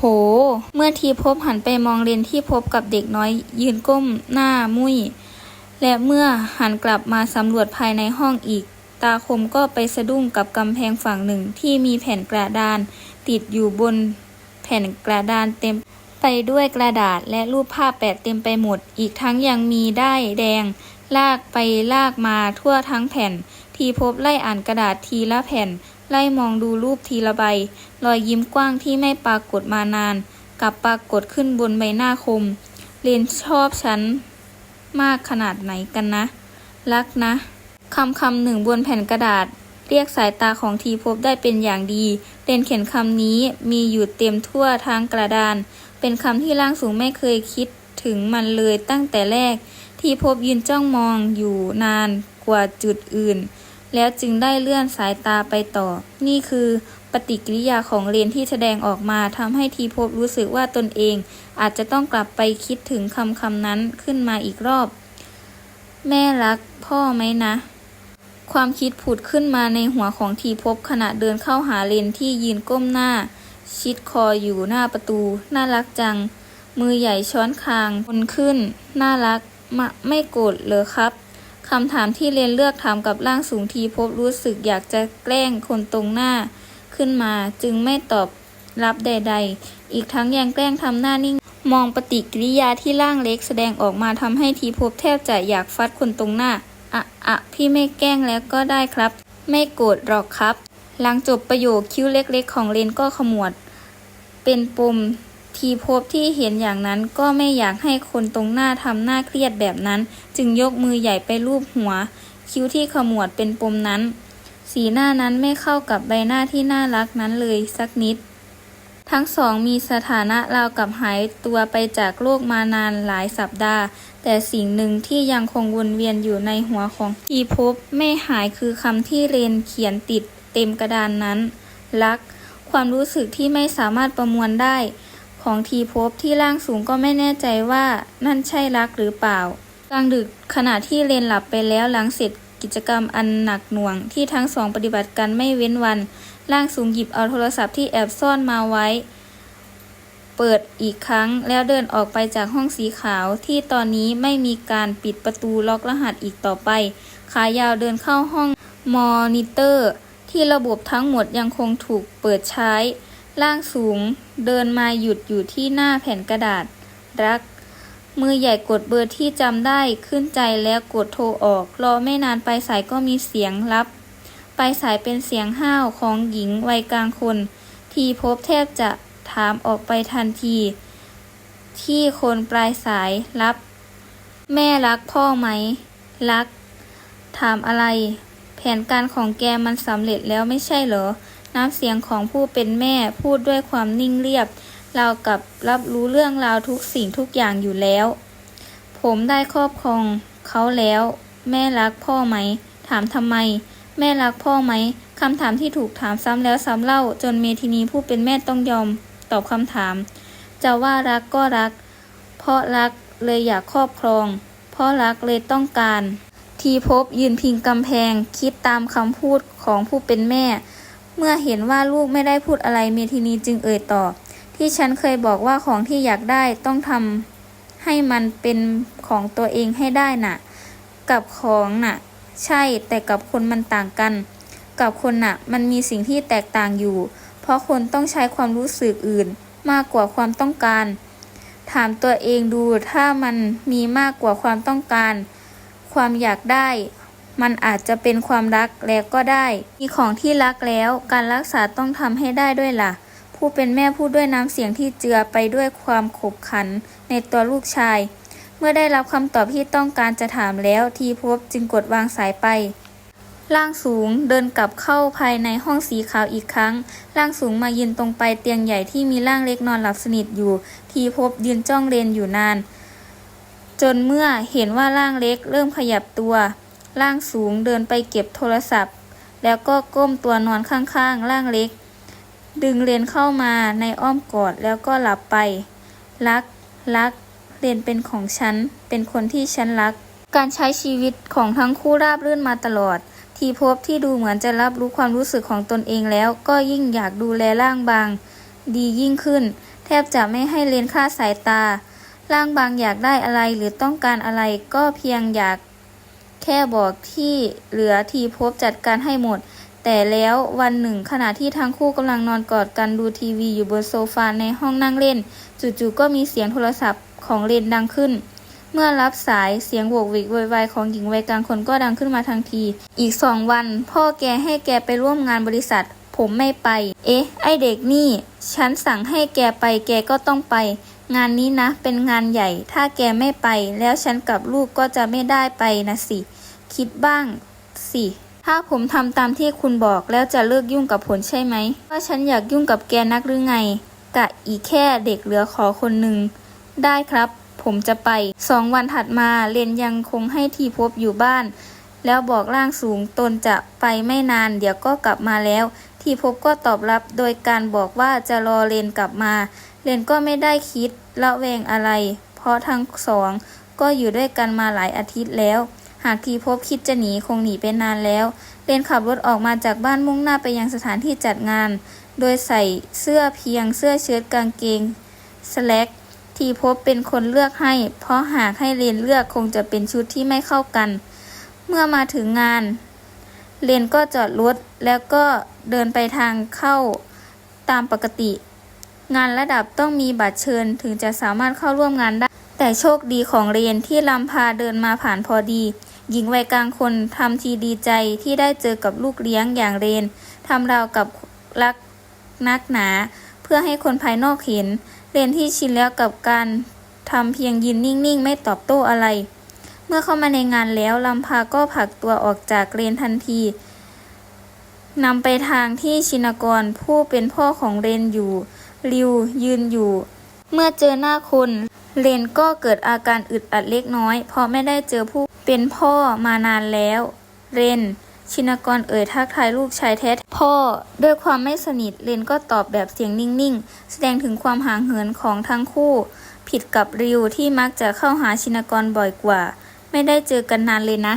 โห เมื่อทีพบหันไปมองเลนที่พบกับเด็กน้อยยืนก้มหน้ามุ้ย และเมื่อหันกลับมาสำรวจภายในห้องอีก ตาคมก็ไปสะดุ้งกับกำแพงฝั่งหนึ่งที่มีแผ่นกระดาน ติดอยู่บนแผ่นกระดานเต็มไปด้วยกระดาษและรูปภาพแปะเต็มไปหมด อีกทั้งยังมีได้แดง ลากไปลากมาทั่วทั้งแผ่น ทีพบไล่อ่านกระดาษทีละแผ่น ไล่มองดูรูปทีละใบ รอยยิ้มกว้างที่ไม่ปรากฏมานาน กลับปรากฏขึ้นบนใบหน้าคม เรียนชอบฉัน มากขนาดไหนกันนะ รักนะคำคำหนึ่งบนแผ่นกระดาษ เรียกสายตาของทีพบได้เป็นอย่างดีเรียนเขียนคำนี้มีอยู่เต็มทั่วทั้งกระดาน เป็นคำที่ร่างสูงไม่เคยคิดถึงมันเลยตั้งแต่แรก ทีพบยืนจ้องมองอยู่นานกว่าจุดอื่น แล้วจึงได้เลื่อนสายตาไปต่อ นี่คือปฏิกิริยาของเรนที่แสดงออกมาทำให้ทีพบรู้สึกว่าตนเอง อาจจะต้องกลับไปคิดถึงคำคำนั้นขึ้นมาอีกรอบ แม่รักพ่อไหมนะ ความคิดผุดขึ้นมาในหัวของทีพบขณะเดินเข้าหาเลนที่ยืนก้มหน้า ชิดคออยู่หน้าประตู น่ารักจัง มือใหญ่ช้อนคางคนขึ้น น่ารักมะไม่โกรธเหรอครับ คำถามที่เลนเลือกถามกับร่างสูงทีพบรู้สึกอยากจะแกล้งคนตรงหน้าขึ้นมา จึงไม่ตอบรับใด ๆ อีกทั้งยังแกล้งทำหน้านิ่ง มองปฏิกิริยาที่ร่างเล็กแสดงออกมาทำให้ทีพบแทบจะอยากฟัดคนตรงหน้าอะอะพี่ไม่แกล้งแล้วก็ได้ครับ ไม่โกรธหรอกครับ หลังจบประโยคคิ้วเล็กๆ ของเลนก็ขมวด เป็นปม ทีพบที่เห็นอย่างนั้นก็ไม่อยากให้คนตรงหน้าทำหน้าเครียดแบบนั้น จึงยกมือใหญ่ไปลูบหัว คิ้วที่ขมวดเป็นปมนั้น สีหน้านั้นไม่เข้ากับใบหน้าที่น่ารักนั้นเลยสักนิด ทั้งสองมีสถานะราวกับหายตัวไปจากโลกมานานหลายสัปดาห์ แต่สิ่งหนึ่งที่ยังคงวนเวียนอยู่ในหัวของทีพบไม่หายคือคำที่เรนเขียนติดเต็มกระดานนั้น รัก ความรู้สึกที่ไม่สามารถประมวลได้ ของทีพบที่ร่างสูงก็ไม่แน่ใจว่านั่นใช่รักหรือเปล่า กลางดึกขณะที่เรนหลับไปแล้วหลังเสร็จกิจกรรมอันหนักหน่วงที่ทั้งสองปฏิบัติกันไม่เว้นวัน ร่างสูงหยิบเอาโทรศัพท์ที่แอบซ่อนมาไว้ เปิดอีกครั้งแล้วเดินออกไปจากห้องสีขาวที่ตอนนี้ไม่มีการปิดประตูล็อกรหัสอีกต่อไป ขายาวเดินเข้าห้องมอนิเตอร์ ที่ระบบทั้งหมดยังคงถูกเปิดใช้ ร่างสูง เดินมาหยุดอยู่ที่หน้าแผ่นกระดาษ รัก มือใหญ่กดเบอร์ที่จำได้ขึ้นใจแล้วกดโทรออก รอไม่นานปลายสายก็มีเสียงรับปลายสายเป็นเสียงห้าวของหญิงวัยกลางคน ทีพบแทบจะถามออกไปทันที ที่คนปลายสายรับ แม่รักพ่อไหม รัก ถามอะไร แผนการของแกมันสำเร็จแล้วไม่ใช่เหรอ น้ำเสียงของผู้เป็นแม่พูดด้วยความนิ่งเรียบ เรากับรับรู้เรื่องราวทุกสิ่งทุกอย่างอยู่แล้ว ผมได้ครอบครองเขาแล้ว แม่รักพ่อไหม ถามทำไม แม่รักพ่อไหมคำถามที่ถูกถามซ้ำแล้วซ้ำเล่า จนเมทินีผู้เป็นแม่ต้องยอม ตอบคำถาม จะว่ารักก็รัก เพราะรักเลยอยากครอบครอง เพราะรักเลยต้องการ ทีพบยืนพิงกำแพง คิดตามคำพูดของผู้เป็นแม่ เมื่อเห็นว่าลูกไม่ได้พูดอะไรเมทินีจึงเอ่ยต่อ ที่ฉันเคยบอกว่าของที่อยากได้ต้องทำให้มันเป็นของตัวเองให้ได้น่ะ กับของน่ะ ใช่แต่กับคนมันต่างกัน กับคนน่ะ มันมีสิ่งที่แตกต่างอยู่ เพราะคนต้องใช้ความรู้สึกอื่น มากกว่าความต้องการ ถามตัวเองดูถ้ามันมีมากกว่าความต้องการ ความอยากได้ มันอาจจะเป็นความรักแล้วก็ได้ มีของที่รักแล้ว การรักษาต้องทำให้ได้ด้วยล่ะ ผู้เป็นแม่พูดด้วยน้ำเสียงที่เจือไปด้วยความขบขันในตัวลูกชาย เมื่อได้รับคำตอบที่ต้องการจะถามแล้วทีพบจึงกดวางสายไป ร่างสูงเดินกลับเข้าภายในห้องสีขาวอีกครั้ง ร่างสูงมายืนตรงไปเตียงใหญ่ที่มีร่างเล็กนอนหลับสนิทอยู่ ทีพบยืนจ้องเรนอยู่นาน จนเมื่อเห็นว่าร่างเล็กเริ่มขยับตัว ร่างสูงเดินไปเก็บโทรศัพท์ แล้วก็ก้มตัวนอนข้างๆ ร่างเล็ก ดึงเรนเข้ามาในอ้อมกอดแล้วก็หลับไป รัก รักเรนเป็นของฉัน เป็นคนที่ฉันรัก การใช้ชีวิตของทั้งคู่ราบรื่นมาตลอด ทีพบที่ดูเหมือนจะรับรู้ความรู้สึกของตนเองแล้ว ก็ยิ่งอยากดูแลร่างบาง ดียิ่งขึ้น แทบจะไม่ให้เลนค่าดสายตาร่างบางอยากได้อะไรหรือต้องการอะไรก็เพียงอยาก ค่บอกที่เหลือทีพบจัดการให้หมด แต่แล้ววันหนึ่งขณะที่ทั้งคู่กำลังนอนกอดกันดูทีวีอยู่บนโซฟาในห้องนั่งเล่น จู่ๆก็มีเสียงโทรศัพท์ของเลนดังขึ้น เมื่อรับสายเสียงโวกเวกวยวายของหญิงวัยกลางคนก็ดังขึ้นมาทันที อีกสองวัน พ่อแกให้แกไปร่วมงานบริษัท ผมไม่ไป เอ๊ะ ไอเด็กนี่ ฉันสั่งให้แกไปแกก็ต้องไปงานนี้นะเป็นงานใหญ่ ถ้าแกไม่ไป แล้วฉันกับลูกก็จะไม่ได้ไปนะสิ คิดบ้างสิถ้าผมทำตามที่คุณบอกแล้วจะเลิกยุ่งกับผลใช่ไหม ว่าฉันอยากยุ่งกับแกนักหรือไงกะอีแค่เด็กเหลือขอคนหนึ่ง ได้ครับ ผมจะไป สองวันถัดมาเรนยังคงให้ทีพบอยู่บ้าน แล้วบอกร่างสูงตนจะไปไม่นานเดี๋ยวก็กลับมาแล้ว ทีพบก็ตอบรับโดยการบอกว่าจะรอเรนกลับมาเรนก็ไม่ได้คิดละแวงอะไร เพราะทั้งสองก็อยู่ด้วยกันมาหลายอาทิตย์แล้ว หากทีพบคิดจะหนีคงหนีไปนานแล้วเรนขับรถออกมาจากบ้านมุ่งหน้าไปยังสถานที่จัดงาน โดยใส่เสื้อเพียงเสื้อเชิ้ตกางเกงสแล็กทีพบเป็นคนเลือกให้ เพราะหากให้เรนเลือกคงจะเป็นชุดที่ไม่เข้ากัน เมื่อมาถึงงานเรนก็จอดรถแล้วก็เดินไปทางเข้าตามปกติ งานระดับต้องมีบัตรเชิญถึงจะสามารถเข้าร่วมงานได้ แต่โชคดีของเรนที่ลำพาเดินมาผ่านพอดี หญิงวัยกลางคนทำทีดีใจที่ได้เจอกับลูกเลี้ยงอย่างเรนทำราวกับรักนักหนา เพื่อให้คนภายนอกเห็น เรนที่ชินแล้วกับการทำเพียงยืนนิ่งๆ ไม่ตอบโต้อะไร เมื่อเข้ามาในงานแล้วลำพาก็ผลักตัวออกจากเรนทันทีนำไปทางที่ชินกรผู้เป็นพ่อของเรนอยู่ ริวยืนอยู่ เมื่อเจอหน้าคน เรนก็เกิดอาการอึดอัดเล็กน้อย เพราะไม่ได้เจอผู้ เป็นพ่อมานานแล้ว เรน ชินกรเอ่ยทักทายลูกชายแท้พ่อ ด้วยความไม่สนิทเรนก็ตอบแบบเสียงนิ่งๆ แสดงถึงความห่างเหินของทั้งคู่ ผิดกับริวที่มักจะเข้าหาชินกรบ่อยกว่า ไม่ได้เจอกันนานเลยนะ